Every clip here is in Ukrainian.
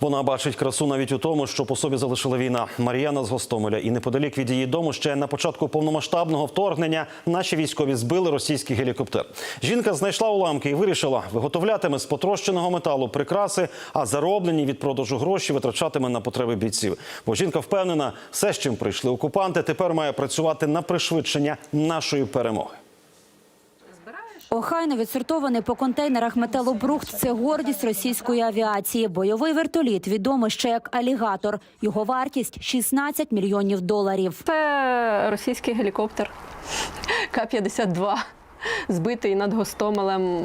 Вона бачить красу навіть у тому, що по собі залишила війна. Мар'яна з Гостомеля і неподалік від її дому ще на початку повномасштабного вторгнення наші військові збили російський гелікоптер. Жінка знайшла уламки і вирішила виготовлятиме з потрощеного металу прикраси, а зароблені від продажу гроші витрачатиме на потреби бійців. Бо жінка впевнена, все, з чим прийшли окупанти, тепер має працювати на пришвидшення нашої перемоги. Охайно відсортований по контейнерах металобрухт – це гордість російської авіації. Бойовий вертоліт відомий ще як алігатор. Його вартість – 16 мільйонів доларів. Це російський гелікоптер К-52, збитий над Гостомелем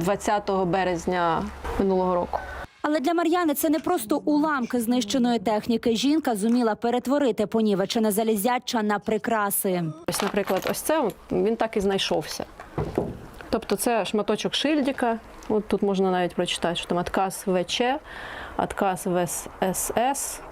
20 березня минулого року. Але для Мар'яни це не просто уламки знищеної техніки. Жінка зуміла перетворити понівечене залізяча на прикраси. Ось, наприклад, ось це він так і знайшовся. Тобто це шматочок шильдика. От тут можна навіть прочитати, що там отказ ВЧ, отказ ВСС.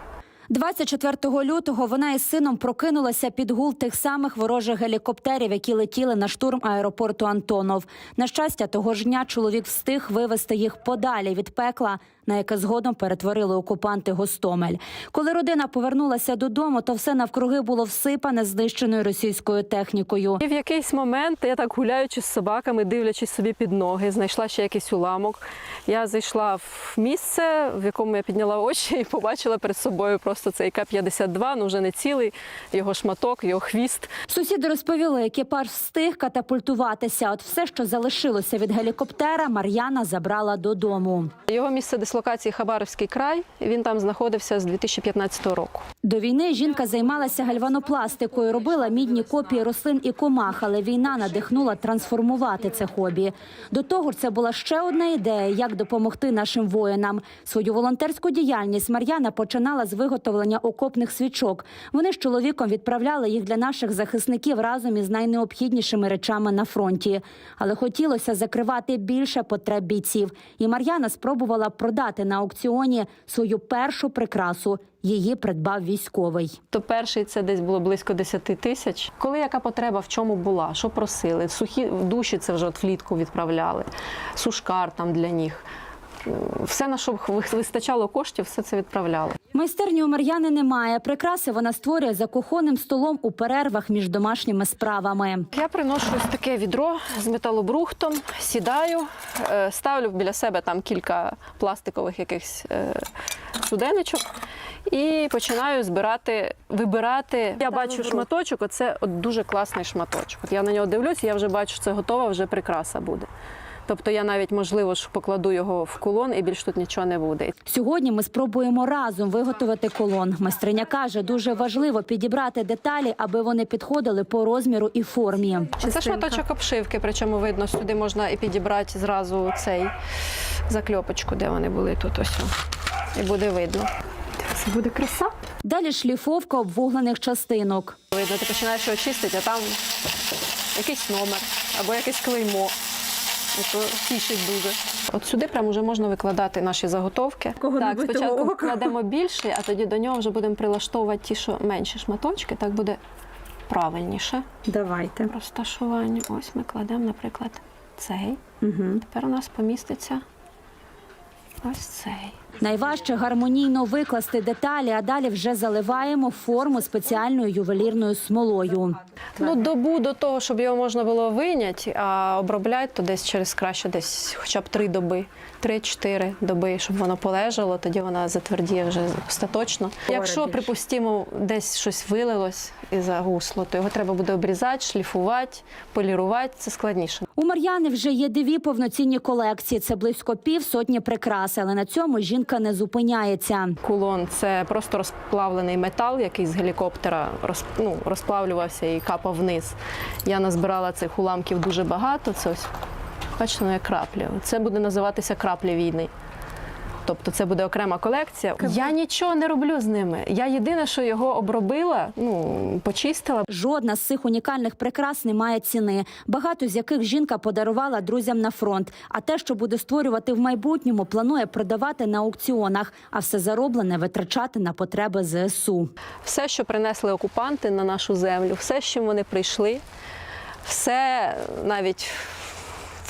24 лютого вона із сином прокинулася під гул тих самих ворожих гелікоптерів, які летіли на штурм аеропорту Антонов. На щастя, того ж дня чоловік встиг вивести їх подалі від пекла, на яке згодом перетворили окупанти Гостомель. Коли родина повернулася додому, то все навкруги було всипане знищеною російською технікою. І в якийсь момент я так гуляючи з собаками, дивлячись собі під ноги, знайшла ще якийсь уламок. Я зайшла в місце, в якому я підняла очі і побачила перед собою просто цей К-52, ну вже не цілий, його шматок, його хвіст. Сусіди розповіли, екіпаж встиг катапультуватися. От все, що залишилося від гелікоптера, Мар'яна забрала додому. Його місце дислокації Хабаровський край. Він там знаходився з 2015 року. До війни жінка займалася гальванопластикою, робила мідні копії рослин і комах, але війна надихнула трансформувати це хобі. До того ж, це була ще одна ідея, як допомогти нашим воїнам. Свою волонтерську діяльність Мар'яна починала з виготовлення окопних свічок. Вони з чоловіком відправляли їх для наших захисників разом із найнеобхіднішими речами на фронті. Але хотілося закривати більше потреб бійців. І Мар'яна спробувала продати на аукціоні свою першу прикрасу. Її придбав військовий. То перший це десь було близько 10 тисяч. Коли яка потреба в чому була, що просили? Сухі душі це вже от влітку відправляли, сушкар там для них. Все, на що вистачало коштів, все це відправляли. Майстерні у Мар'яни немає. Прикраси вона створює за кухонним столом у перервах між домашніми справами. Я приношу ось таке відро з металобрухтом, сідаю, е, ставлю біля себе там кілька пластикових якихось е, суденечок і починаю збирати, вибирати. Я бачу шматочок, оце от дуже класний шматочок. От я на нього дивлюсь, я вже бачу, що це готова, вже прикраса буде. Тобто я навіть можливо ж покладу його в кулон і більш тут нічого не буде. Сьогодні ми спробуємо разом виготовити колон. Майстриня каже, дуже важливо підібрати деталі, аби вони підходили по розміру і формі. Це шматочок обшивки, причому видно, сюди можна і підібрати зразу цей закльопочку, де вони були тут ось. І буде видно. Це буде краса. Далі шліфовка обвуглених частинок. Видно, ти починаєш його чистити, а там якийсь номер або якесь клеймо. Ото тішить дуже. От сюди прямо вже можна викладати наші заготовки. так, спочатку кладемо більше, а тоді до нього вже будемо прилаштовувати ті, що менші шматочки. Так буде правильніше. Давайте. Розташування. Ось ми кладемо, наприклад, цей. Угу. Тепер у нас поміститься ось цей. Найважче гармонійно викласти деталі, а далі вже заливаємо форму спеціальною ювелірною смолою. Ну, добу до того, щоб його можна було вийняти, а обробляти, то десь через краще, десь хоча б три доби, три-чотири доби, щоб воно полежало, тоді вона затвердіє вже остаточно. Якщо, припустимо, десь щось вилилось і загусло, то його треба буде обрізати, шліфувати, полірувати. Це складніше. У Мар'яни вже є дві повноцінні колекції. Це близько пів сотні прикрас, але на цьому жінка не зупиняється. Кулон це просто розплавлений метал, який з гелікоптера роз, ну, розплавлювався і капав вниз. Я назбирала цих уламків дуже багато. Це ось бачите, ну, як краплі. Це буде називатися краплі війни. Тобто це буде окрема колекція. Я нічого не роблю з ними. Я єдине, що його обробила, ну почистила. Жодна з цих унікальних прикрас не має ціни, багато з яких жінка подарувала друзям на фронт. А те, що буде створювати в майбутньому, планує продавати на аукціонах, а все зароблене витрачати на потреби ЗСУ. Все, що принесли окупанти на нашу землю, все, з чим вони прийшли, все навіть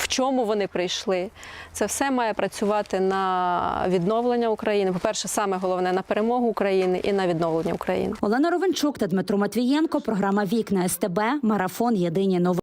чому вони прийшли. Це все має працювати на відновлення України. По-перше, саме головне на перемогу України і на відновлення України. Олена Ровенчук та Дмитро Матвієнко. Програма Вікна СТБ. Марафон. Єдині новини.